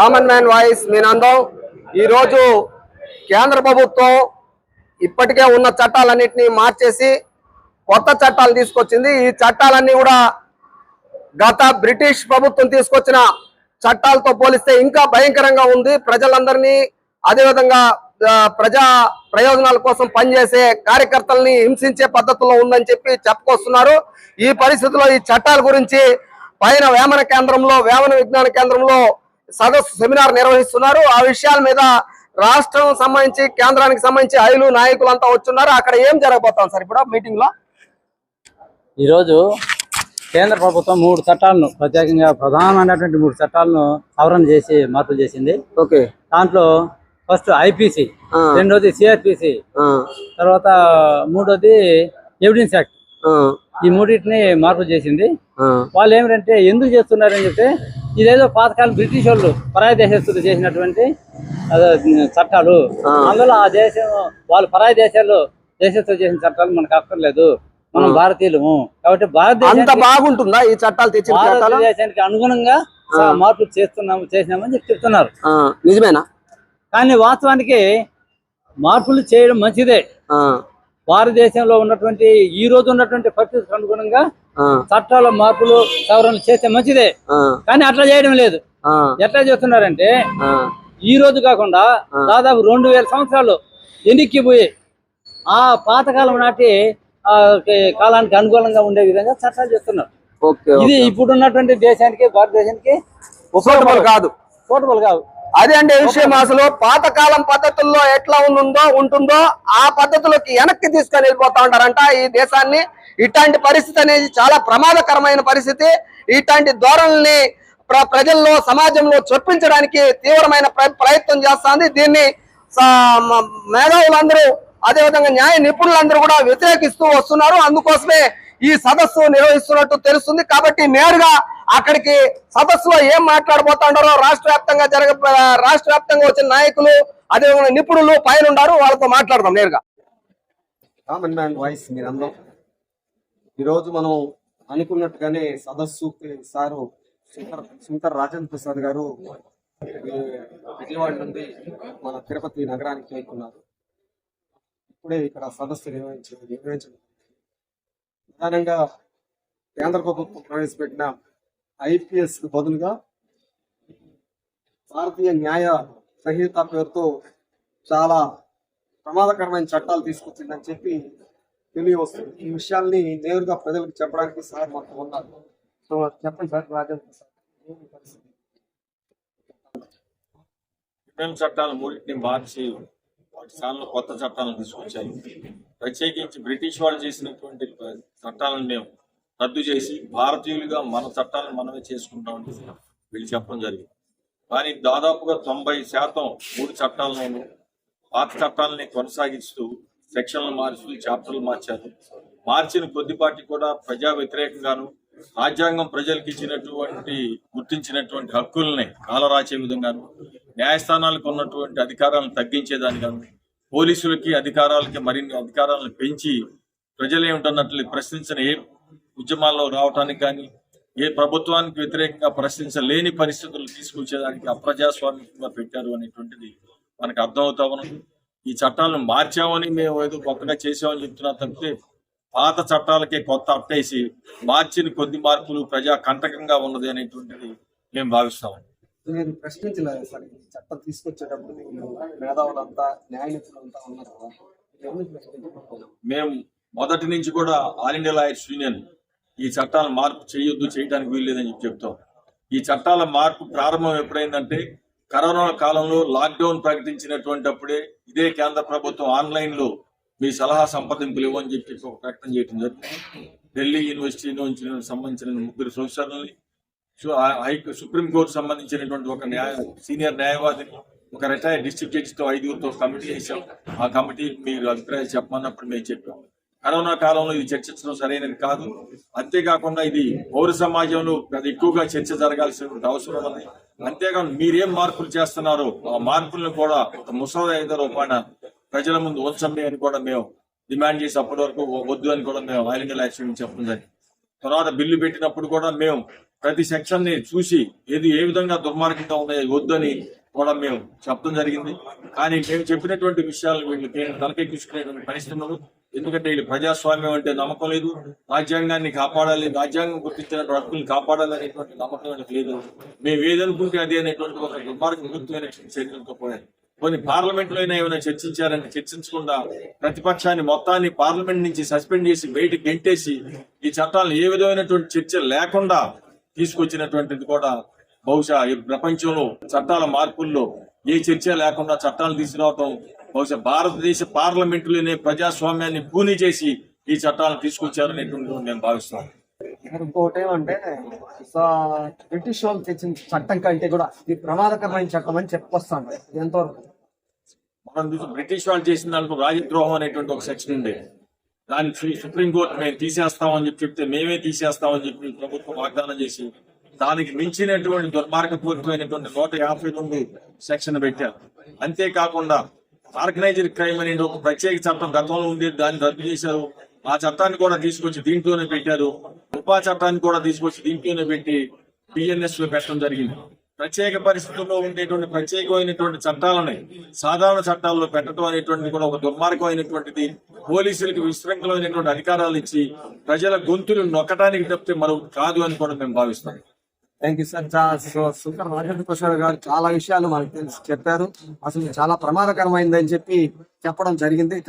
Common man voice మీనందం ఈరోజు కేంద్ర ప్రభుత్వం ఇప్పటికే ఉన్న చట్టాలన్నింటినీ మార్చేసి కొత్త చట్టాలు తీసుకొచ్చింది. ఈ చట్టాలన్నీ కూడా గత బ్రిటిష్ ప్రభుత్వం తీసుకొచ్చిన చట్టాలతో పోలిస్తే ఇంకా భయంకరంగా ఉంది. ప్రజలందరినీ అదేవిధంగా ప్రజా ప్రయోజనాల కోసం పనిచేసే కార్యకర్తల్ని హింసించే పద్ధతిలో ఉందని చెప్పి చెప్పుకొస్తున్నారు. ఈ పరిస్థితిలో ఈ చట్టాల గురించి పైన వేమన కేంద్రంలో వేమన విజ్ఞాన కేంద్రంలో సదస్సు సెమినార్ నిర్వహిస్తున్నారు. ఆ విషయాల మీద రాష్ట్రం సంబంధించి కేంద్రానికి సంబంధించి ఐలు నాయకులు అంతా వచ్చున్నారు. అక్కడ ఏం జరగబోతాం సార్ ఇప్పుడు మీటింగ్లో ఈరోజు కేంద్ర ప్రభుత్వం మూడు చట్టాలను ప్రత్యేకంగా ప్రధానమైనటువంటి మూడు చట్టాలను సవరణ చేసి మార్పులు చేసింది. ఓకే. దాంట్లో ఫస్ట్ ఐపీసీ రెండోది సిఆర్పిసి తర్వాత మూడోది ఎవిడెన్స్ యాక్ట్. ఈ మూడింటిని మార్పు చేసింది. వాళ్ళు ఏమిటంటే ఎందుకు చేస్తున్నారని చెప్తే ఇదేదో పాతకాలం బ్రిటిష్ వాళ్ళు పరాయి దేశస్తులు చేసినటువంటి చట్టాలు. అందులో ఆ దేశం వాళ్ళు పరాయి దేశాలు దేశస్తులు చేసిన చట్టాలు మనకు అక్కర్లేదు మనం భారతీయులము. కాబట్టి అంత భారతదేశానికి బాగుంటుందా ఈ చట్టాలు చట్టాలు? భారతదేశానికి అనుగుణంగా. మార్పులు చేస్తున్నాము చేసినామని చెప్పి చెప్తున్నారు. నిజమేనా? కానీ వాస్తవానికి మార్పులు చేయడం మంచిదే. భారతదేశంలో ఉన్నటువంటి ఈ రోజు ఉన్నటువంటి పరిస్థితులకు అనుగుణంగా చట్టాల మార్పులు సవరణలు చేస్తే మంచిదే. కానీ అట్లా చేయడం లేదు. ఎట్లా చేస్తున్నారంటే ఈ రోజు కాకుండా. దాదాపు రెండు వేల సంవత్సరాలు ఎన్నిక్కిపోయి ఆ పాతకాలం నాటి కాలానికి అనుకూలంగా ఉండే విధంగా చట్టాలు చేస్తున్నారు. ఇది. ఇప్పుడు ఉన్నటువంటి దేశానికి భారతదేశానికి కాదు. పోర్టబుల్ కాదు. అదే అంటే విషయం అసలు పాతకాలం పద్ధతుల్లో ఎట్లా ఉందో ఉంటుందో ఆ పద్ధతిలోకి వెనక్కి తీసుకొని వెళ్ళిపోతా ఉంటారంట. ఈ దేశాన్ని ఇట్లాంటి పరిస్థితి అనేది చాలా ప్రమాదకరమైన పరిస్థితి. ఇట్లాంటి ధోరణుల్ని ప్ర- ప్రజల్లో సమాజంలో చొప్పించడానికి తీవ్రమైన ప్ర- ప్రయత్నం చేస్తుంది. దీన్ని మేధావులందరూ అదేవిధంగా న్యాయ నిపుణులందరూ కూడా వ్యతిరేకిస్తూ వస్తున్నారు. అందుకోసమే ఈ సదస్సు నిర్వహిస్తున్నట్టు తెలుస్తుంది. కాబట్టి నేరుగా అక్కడికి సదస్సులో ఏం మాట్లాడబోతుండారో రాష్ట్ర వ్యాప్తంగా జరగ రాష్ట్ర వ్యాప్తంగా వచ్చిన నాయకులు అదేవిధంగా నిపుణులు పైన ఉన్నారు వాళ్ళతో మాట్లాడదాం నేరుగా. కామన్ మ్యాన్ వాయిస్ మీరందరం. ఈరోజు మనం అనుకున్నట్టుగానే సదస్సు సారు సుంకర్ శంకర్ రాజేంద్ర ప్రసాద్ గారు విజయవాడ నుండి మన తిరుపతి నగరానికి చేరుకున్నారు ఇప్పుడే ఇక్కడ సదస్సు నిర్వహించ నిర్వహించడం ప్రధానంగా కేంద్ర ప్రభుత్వం ప్రవేశపెట్టిన ఐపీఎస్ బదులుగా భారతీయ న్యాయ సంహిత పేరుతో చాలా ప్రమాదకరమైన చట్టాలు తీసుకొచ్చిందని చెప్పి తెలియవస్తుంది. ఈ విషయాల్ని నేరుగా ప్రజలకు చెప్పడానికి సార్ మాకు ఉన్నారు. సో చెప్పండి సార్ రాజేంద్ర సార్. క్రిమినల్ చట్టాలు మూడింటిని మార్చి వాటి స్థానంలో కొత్త చట్టాలను తీసుకొచ్చాయి. ప్రత్యేకించి బ్రిటిష్ వాళ్ళు చేసినటువంటి చట్టాలను మేము రద్దు చేసి భారతీయులుగా మన చట్టాలను మనమే చేసుకుంటామని వీళ్ళు చెప్పడం జరిగింది. కానీ దాదాపుగా తొంభై శాతం మూడు చట్టాలను పాత చట్టాలని కొనసాగిస్తూ సెక్షన్లు మార్చి చాప్టర్లు మార్చారు. మార్చిన కొద్దిపాటి కూడా ప్రజా వ్యతిరేకంగాను రాజ్యాంగం ప్రజలకు ఇచ్చినటువంటి గుర్తించినటువంటి హక్కుల్ని కాలరాచే విధంగాను న్యాయస్థానాలకు ఉన్నటువంటి అధికారాలను తగ్గించేదానిగాను పోలీసులకి అధికారాలకి మరిన్ని అధికారాలను పెంచి ప్రజలేమిటన్నట్లు ప్రశ్నించిన ఏ ఉద్యమాల్లో రావటానికి కానీ ఏ ప్రభుత్వానికి వ్యతిరేకంగా ప్రశ్నించలేని పరిస్థితులు తీసుకొచ్చేదానికి అప్రజాస్వామికంగా పెట్టారు అనేటువంటిది మనకు అర్థమవుతా ఉన్నది. ఈ చట్టాలను మార్చామని మేము ఏదో కొత్తగా చేసామని చెప్తున్నా తప్పితే పాత చట్టాలకే కొత్త అట్టేసి మార్చిన కొద్ది మార్పులు ప్రజా కంటకంగా ఉన్నది అనేటువంటిది మేము భావిస్తాము మీరు ప్రశ్నించలేదు సార్. ఈ చట్టం తీసుకొచ్చేటప్పుడు మేధావులంతా న్యాయ నిపుణులంతా ఉన్నారు? మేము మొదటి నుంచి కూడా ఆల్ ఇండియా లాయర్స్ యూనియన్ ఈ చట్టాల మార్పు చేయొద్దు చేయడానికి వీల్లేదని చెప్పి చెప్తాం. ఈ చట్టాల మార్పు ప్రారంభం ఎప్పుడైందంటే కరోనా కాలంలో లాక్డౌన్ ప్రకటించినటువంటి అప్పుడే ఇదే కేంద్ర ప్రభుత్వం ఆన్లైన్లో మీ సలహా సంప్రదింపులు ఇవ్వని చెప్పి ఒక ప్రకటన చేయడం జరిగింది. ఢిల్లీ యూనివర్సిటీ నుంచి సంబంధించిన ముగ్గురు సోషల్ని సు- హై సుప్రీంకోర్టు సంబంధించినటువంటి ఒక న్యాయ సీనియర్ న్యాయవాదిని ఒక రిటైర్డ్ డిస్ట్రిక్ట్ జడ్జితో ఐదుగురితో కమిటీ చేశాం. ఆ కమిటీ మీరు అభిప్రాయం చెప్పమన్నప్పుడు మేము చెప్పాం. కరోనా కాలంలో ఇది చర్చించడం సరైనది కాదు. అంతేకాకుండా ఇది పౌర సమాజంలో అది ఎక్కువగా చర్చ జరగాల్సినటువంటి అవసరం ఉంది. అంతేకాదు మీరేం మార్పులు చేస్తున్నారో ఆ మార్పులను కూడా ఒక ముసాదా రూపాన ప్రజల ముందు ఉంచండి అని కూడా మేము డిమాండ్ చేసి అప్పటి వరకు వద్దు అని కూడా మేము ఆల్ ఇండియా యాక్షన్ చెప్పడం జరిగింది. తర్వాత బిల్లు పెట్టినప్పుడు కూడా మేము ప్రతి సెక్షన్ని చూసి ఏది ఏ విధంగా దుర్మార్గంగా ఉన్నాయో వద్దని కూడా మేము చెప్పడం జరిగింది. కానీ మేము చెప్పినటువంటి విషయాలు వీళ్ళు తలకెక్కించుకునేటువంటి పరిస్థితులు ఎందుకంటే వీళ్ళు ప్రజాస్వామ్యం అంటే నమ్మకం లేదు. రాజ్యాంగాన్ని కాపాడాలి రాజ్యాంగం గుర్తించిన హక్కుల్ని కాపాడాలి అనేటువంటి నమ్మకం వీళ్ళకి లేదు. మేము ఏదనుకుంటే అది అనేటువంటి ఒక దుర్మార్గమైన చర్యలతో పోయారు. కొన్ని పార్లమెంట్లోనే ఏమైనా చర్చించారని చర్చించకుండా ప్రతిపక్షాన్ని మొత్తాన్ని పార్లమెంట్ నుంచి సస్పెండ్ చేసి బయటకు గెంటేసి ఈ చట్టాలను ఏ విధమైనటువంటి చర్చ లేకుండా తీసుకొచ్చినటువంటిది కూడా బహుశా ఈ ప్రపంచంలో చట్టాల మార్పుల్లో ఏ చర్చ లేకుండా చట్టాలు తీసుకురావటం బహుశా భారతదేశ పార్లమెంటులోనే ప్రజాస్వామ్యాన్ని పూని చేసి ఈ చట్టాలను తీసుకొచ్చారనేటువంటి నేను భావిస్తున్నాను. ఇంకోటి ఏమంటే బ్రిటిష్ వాళ్ళు తెచ్చిన చట్టం కంటే కూడా ఇది ప్రమాదకరమైన చట్టం అని చెప్పొస్తాను ఎంతవరకు? మనం చూసి బ్రిటిష్ వాళ్ళు చేసిన దాంట్లో రాజద్రోహం అనేటువంటి ఒక సెక్షన్ ఉంది. దాన్ని సుప్రీంకోర్టు మేము తీసేస్తామని చెప్పి చెప్తే మేమే తీసేస్తామని చెప్పి ప్రభుత్వం వాగ్దానం చేసి దానికి మించినటువంటి దుర్మార్గపూరితమైనటువంటి నూట యాభై తొమ్మిది సెక్షన్ పెట్టారు. అంతేకాకుండా ఆర్గనైజ్డ్ క్రైమ్ అనేది ఒక ప్రత్యేక చట్టం గతంలో ఉండేది దాన్ని రద్దు చేశారు. ఆ చట్టాన్ని కూడా తీసుకొచ్చి దీంట్లోనే పెట్టారు. ఉపా చట్టాన్ని కూడా తీసుకొచ్చి దీంట్లోనే పెట్టి బిఎన్ఎస్లో పెట్టడం జరిగింది. ప్రత్యేక పరిస్థితుల్లో ఉండేటువంటి ప్రత్యేకమైనటువంటి చట్టాలని సాధారణ చట్టాల్లో పెట్టడం అనేటువంటిది కూడా ఒక దుర్మార్గమైనటువంటిది. పోలీసులకు విశృంఖలమైనటువంటి అధికారాలు ఇచ్చి ప్రజల గొంతులు నొక్కటానికి తప్పితే మరొకటి కాదు అని కూడా మేము భావిస్తాం థ్యాంక్ యూ సార్ చా- సో- సూపర్. రాజేంద్ర ప్రసాద్ గారు చాలా విషయాలు మనకు తెలిసి చెప్పారు. అసలు చాలా ప్రమాదకరమైందని చెప్పి చెప్పడం జరిగింది.